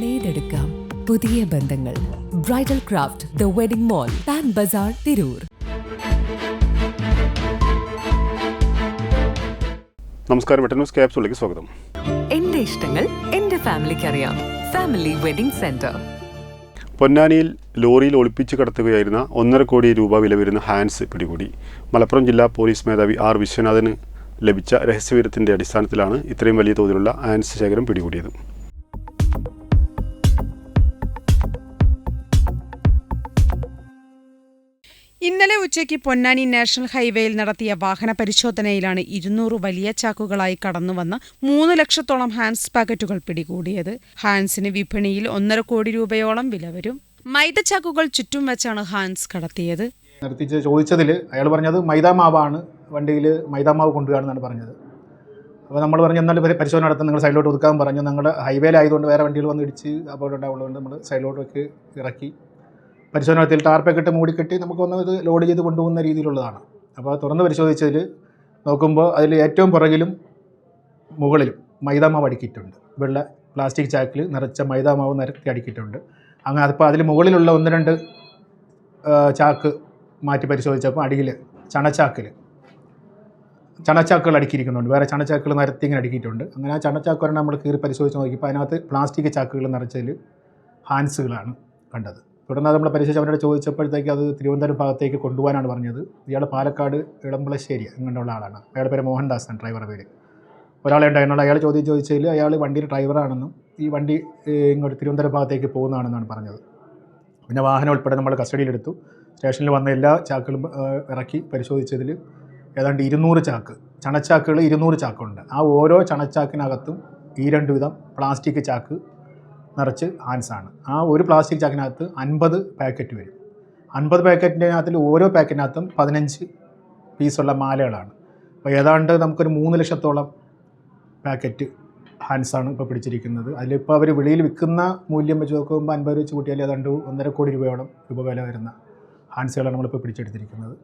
നേടെടുക്കാം പുതിയ ബന്ധങ്ങൾ. Bridal craft the wedding mall Pan Bazaar Tirur നമസ്കാരം. വെട്ടൻ ന്യൂസ് ക്യാപ്സുകളിലേക്ക് സ്വാഗതം. എന്റെ ഇഷ്ടങ്ങൾ എന്റെ ഫാമിലിക്ക് അറിയാം. ഫാമിലി വെഡിംഗ് സെന്റർ പൊന്നാനിയിൽ ലോറിയിൽ ഒളിപ്പിച്ച് കടത്തുകയായിരുന്ന ഒന്നര കോടി രൂപ വില വരുന്ന ഹാൻഡ്സ് പിടികൂടി. മലപ്പുറം ജില്ലാ പോലീസ് മേധാവി ആർ വിശ്വനാഥന് ലഭിച്ച രഹസ്യവിവരത്തിന്റെ അടിസ്ഥാനത്തിലാണ് ഇത്രയും വലിയ തോതിലുള്ള ഹാൻഡ്സ് ശേഖരം പിടികൂടിയത്. ഇന്നലെ ഉച്ചയ്ക്ക് പൊന്നാനി നാഷണൽ ഹൈവേയിൽ നടത്തിയ വാഹന പരിശോധനയിലാണ് ഇരുന്നൂറ് വലിയ ചാക്കുകളായി കടന്നുവന്ന മൂന്ന് ലക്ഷത്തോളം ഹാൻസ് പാക്കറ്റുകൾ പിടികൂടിയത്. ഹാൻസിന് വിപണിയിൽ ഒന്നര കോടി രൂപയോളം വില വരും. മൈദ ചാക്കുകൾ ചുറ്റും വെച്ചാണ് ഹാൻസ് കടത്തിയത്. നിർത്തിച്ച് ചോദിച്ചതിൽ അയാൾ പറഞ്ഞത് മൈദാമാവാണ് വണ്ടിയിൽ മൈദാമാവ് കൊണ്ടുവരികയാണെന്നാണ് പറഞ്ഞത്. അപ്പോൾ നമ്മൾ പറഞ്ഞു എന്നാൽ പരിശോധന നടത്താൻ നിങ്ങൾ സൈഡിലോട്ട് ഒതുക്കാൻ പറഞ്ഞു. ഞങ്ങളുടെ ഹൈവേയിലായതുകൊണ്ട് വേറെ വണ്ടികൾ വന്ന് ഇടിച്ച് അപകടം ഉണ്ടാവുള്ളതുകൊണ്ട് നമ്മൾ സൈഡിലോട്ടൊക്കെ ഇറക്കി പരിശോധന ടാർപ്പക്കെട്ട് മൂടിക്കെട്ടി നമുക്ക് ഒന്ന് ഇത് ലോഡ് ചെയ്ത് കൊണ്ടുപോകുന്ന രീതിയിലുള്ളതാണ്. അപ്പോൾ തുറന്ന് പരിശോധിച്ചതിൽ നോക്കുമ്പോൾ അതിൽ ഏറ്റവും പുറകിലും മുകളിലും മൈദാമാവ് അടുക്കിയിട്ടുണ്ട്. വെള്ള പ്ലാസ്റ്റിക് ചാക്കിൽ നിറച്ച മൈദാമാവ് നിരത്തി അടുക്കിയിട്ടുണ്ട്. അങ്ങനെ അതിപ്പോൾ അതിൽ മുകളിലുള്ള ഒന്ന് രണ്ട് ചാക്ക് മാറ്റി പരിശോധിച്ചപ്പോൾ അടിയിൽ ചണച്ചാക്കിൽ ചണച്ചാക്കുകൾ അടുക്കിയിരിക്കുന്നുണ്ട്. വേറെ ചണച്ചാക്കുകൾ നിരത്തി ഇങ്ങനെ അടുക്കിയിട്ടുണ്ട്. അങ്ങനെ ആ ചണച്ചാക്കുകൾ നമ്മൾ കീറി പരിശോധിച്ച് നോക്കിയപ്പോൾ അതിനകത്ത് പ്ലാസ്റ്റിക് ചാക്കുകൾ നിറച്ചതിൽ ഹാൻസുകളാണ് കണ്ടത്. തുടർന്ന് നമ്മൾ പരിശോധിച്ച് അവരോട് ചോദിച്ചപ്പോഴത്തേക്ക് അത് തിരുവനന്തപുരം ഭാഗത്തേക്ക് കൊണ്ടുപോകാനാണ് പറഞ്ഞത്. ഇയാൾ പാലക്കാട് ഇളമ്പളശ്ശേരി അങ്ങനെയുള്ള ആളാണ്. അയാളുടെ പേര് മോഹൻദാസാണ് ഡ്രൈവറുടെ പേര്. ഒരാളെ ഉണ്ടായിരുന്നു അയാൾ ചോദ്യം ചോദിച്ചതിൽ അയാൾ വണ്ടിയുടെ ഡ്രൈവറാണെന്നും ഈ വണ്ടി ഇങ്ങോട്ട് തിരുവനന്തപുരം ഭാഗത്തേക്ക് പോകുന്നതാണെന്നാണ് പറഞ്ഞത്. പിന്നെ വാഹനം ഉൾപ്പെടെ നമ്മൾ കസ്റ്റഡിയിലെടുത്തു. സ്റ്റേഷനിൽ വന്ന എല്ലാ ചാക്കുകളും ഇറക്കി പരിശോധിച്ചതിൽ ഏതാണ്ട് ഇരുന്നൂറ് ചാക്ക് ചണച്ചാക്കുകൾ ഇരുന്നൂറ് ചാക്കുണ്ട്. ആ ഓരോ ചണച്ചാക്കിനകത്തും ഈ രണ്ട് വിധം പ്ലാസ്റ്റിക് ചാക്ക് നിറച്ച് ഹാൻസാണ് ആ ഒരു പ്ലാസ്റ്റിക് ചാക്കിനകത്ത് അൻപത് പാക്കറ്റ് വരും. അൻപത് പാക്കറ്റിനകത്തിൽ ഓരോ പാക്കറ്റിനകത്തും പതിനഞ്ച് പീസുള്ള മാലകളാണ്. അപ്പോൾ ഏതാണ്ട് നമുക്കൊരു മൂന്ന് ലക്ഷത്തോളം പാക്കറ്റ് ഹാൻസാണ് ഇപ്പോൾ പിടിച്ചിരിക്കുന്നത്. അതിലിപ്പോൾ അവർ വെളിയിൽ വിൽക്കുന്ന മൂല്യം വെച്ച് നോക്കുമ്പോൾ അൻപത് വെച്ച് കൂട്ടിയാൽ ഏതാണ്ട് ഒന്നര കോടി രൂപയോളം രൂപ വില വരുന്ന ഹാൻസുകളാണ് നമ്മളിപ്പോൾ പിടിച്ചെടുത്തിരിക്കുന്നത്.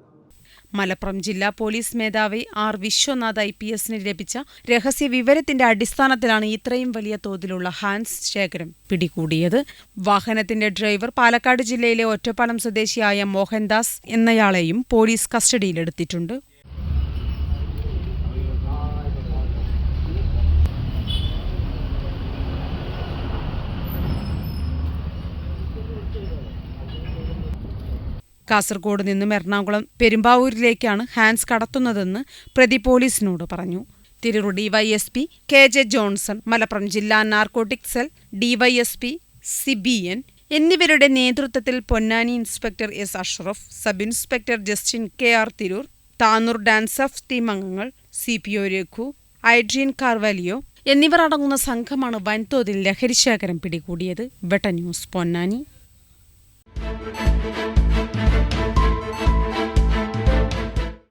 മലപ്പുറം ജില്ലാ പോലീസ് മേധാവി ആർ വിശ്വനാഥ് ഐ പി എസിന് ലഭിച്ച രഹസ്യ വിവരത്തിന്റെ അടിസ്ഥാനത്തിലാണ് ഇത്രയും വലിയ തോതിലുള്ള ഹാൻസ് ശേഖരം പിടികൂടിയത്. വാഹനത്തിന്റെ ഡ്രൈവർ പാലക്കാട് ജില്ലയിലെ ഒറ്റപ്പാലം സ്വദേശിയായ മോഹൻദാസ് എന്നയാളെയും പോലീസ് കസ്റ്റഡിയിലെടുത്തിട്ടുണ്ട്. കാസർഗോഡ് നിന്നും എറണാകുളം പെരുമ്പാവൂരിലേക്കാണ് ഹാൻസ് കടത്തുന്നതെന്ന് പ്രതി പോലീസിനോട് പറഞ്ഞു. Tirur DYSP K J Johnson Malappuram ജില്ലാ നാർക്കോട്ടിക് സെൽ ഡിവൈഎസ്പി സിബിഎൻ എന്നിവരുടെ നേതൃത്വത്തിൽ Ponnani inspector S Ashraf sub inspector Justin K R Tirur Tanur DANSAF team അംഗങ്ങൾ C P O Raghu ഐഡ്രീൻ Carvalho എന്നിവർ അടങ്ങുന്ന സംഘമാണ് വൻതോതിൽ ലഹരിശേഖരം പിടികൂടിയത്. വെട്ട ന്യൂസ് പൊന്നാനി.